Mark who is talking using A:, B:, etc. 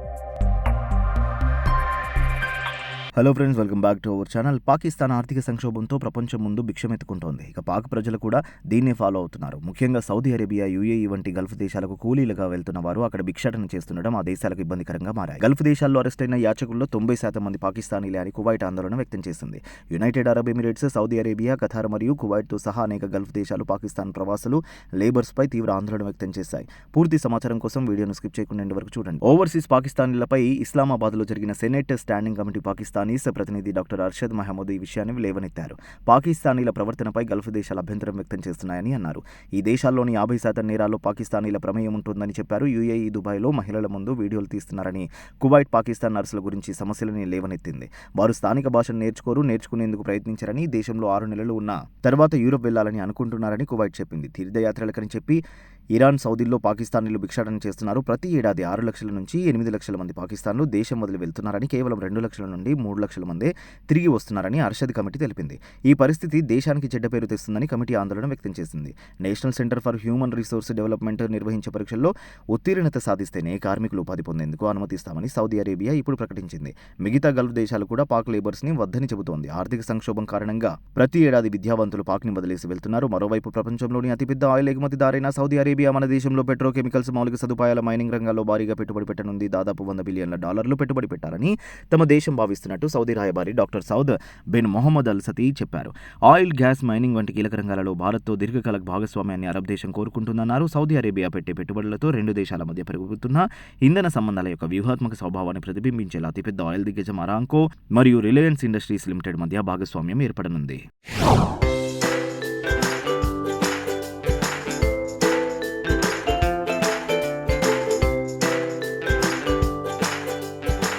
A: you hello friends welcome back to our channel Pakistan ఆర్థిక సంక్షోభంతో ప్రపంచం ముందు భిక్షమెత్తుకుంటోంది. ఇక పాక్ ప్రజలు కూడా దీన్నే ఫాలో అవుతున్నారు. ముఖ్యంగా సౌదీ అరేబియా యుఏఈ వంటి గల్ఫ్ దేశాలకు కూలీలుగా వెళ్తున్న వారు అక్కడ భిక్షాటన చేస్తుండడం ఆ దేశాలకు ఇబ్బందికరంగా మారాయి. గల్ఫ్ దేశాల్లో అరెస్ట్ అయిన యాచకుల్లో తొంభై శాతం మంది పాకిస్తానీలే అని కువైట్ ఆందోళన వ్యక్తం చేసింది. United Arab Emirates Saudi Arabia Qatar మరియు కువైట్తో సహా అనేక గల్ఫ్ దేశాలు పాకిస్తాన్ ప్రవాసులు లేబర్స్పై తీవ్ర ఆందోళన వ్యక్తం చేశాయి. పూర్తి సమాచారం కోసం వీడియోను స్కిప్ చేయకుండా వరకు చూడండి. ఓవర్సీస్ పాకిస్తానీలపై ఇస్లామాబాద్లో జరిగిన senate standing committee Pakistan Pakistanis ప్రతినిధి డాక్టర్ అర్షద్ మహమూద్ ఈ విషయాన్ని లేవనెత్తారు. పాకిస్తానీల ప్రవర్తనపై గల్ఫ్ దేశాలు అభ్యంతరం వ్యక్తం చేస్తున్నాయని అన్నారు. ఈ దేశాల్లోని యాభై శాతం నేరాల్లో పాకిస్తానీల ప్రమేయం ఉంటుందని చెప్పారు. యుఏఈ దుబాయ్లో మహిళల ముందు వీడియోలు తీస్తున్నారని కువైట్ పాకిస్తాన్ నర్సుల గురించి సమస్యలని లేవనెత్తింది. వారు స్థానిక భాషను నేర్చుకోరు నేర్చుకునేందుకు ప్రయత్నించారని దేశంలో ఆరు నెలలు ఉన్న తర్వాత యూరప్ వెళ్ళాలని అనుకుంటున్నారని కువైట్ చెప్పింది. తీర్థయాత్రలకని చెప్పి ఇరాన్ సౌదీల్లో పాకిస్తానీలు భిక్షాటన చేస్తున్నారు. ప్రతి ఏడాది ఆరు లక్షల నుంచి ఎనిమిది లక్షల మంది పాకిస్తాన్లు దేశం వదిలి వెళ్తున్నారని కేవలం రెండు లక్షల నుండి మూడు లక్షల మందే తిరిగి వస్తున్నారని అర్షద్ కమిటీ తెలిపింది. ఈ పరిస్థితి దేశానికి చెడ్డ పేరు తెస్తుందని కమిటీ ఆందోళన వ్యక్తం చేసింది. National centre for human resource development నిర్వహించే పరీక్షల్లో ఉత్తీర్ణత సాధిస్తేనే కార్మికులు ఉపాధి పొందేందుకు అనుమతిస్తామని సౌదీ అరేబియా ఇప్పుడు ప్రకటించింది. మిగతా గల్ఫ్ దేశాలు కూడా పాక్ లేబర్స్ని వద్దని చెబుతోంది. ఆర్థిక సంక్షోభం కారణంగా ప్రతి ఏడాది విద్యావంతులు పాక్ని వదిలేసి వెళ్తున్నారు. మరోవైపు ప్రపంచంలోని అతిపెద్ద ఆయిల్ ఎగుమతిదారైన సౌదీ అరేబియా మన దేశంలో పెట్రోకెమికల్స్ మౌలిక సదుపాయాల మైనింగ్ రంగాల్లో భారీగా పెట్టుబడి పెట్టనుంది. దాదాపు వంద బిలియన్ల డాలర్లు పెట్టుబడి పెట్టారని తమ దేశం భావిస్తున్నట్టు సౌదీ రాయబారి doctor Saud bin Mohammed Al Sati చెప్పారు. ఆయిల్ గ్యాస్ మైనింగ్ వంటి కీలక రంగాలలో భారత్తో దీర్ఘకాల భాగస్వామ్యాన్ని అరబ్ దేశం కోరుకుంటుందన్నారు. సౌదీ అరేబియా పెట్టే పెట్టుబడులతో రెండు దేశాల మధ్య పెరుగుతున్న ఇంధన సంబంధాల యొక్క వ్యూహాత్మక స్వభావాన్ని ప్రతిబింబించేలా అతిపెద్ద ఆయిల్ దిగ్గజం అరాంకో మరియు రిలయన్స్ ఇండస్ట్రీస్ లిమిటెడ్ మధ్య భాగస్వామ్యం ఏర్పడనుంది.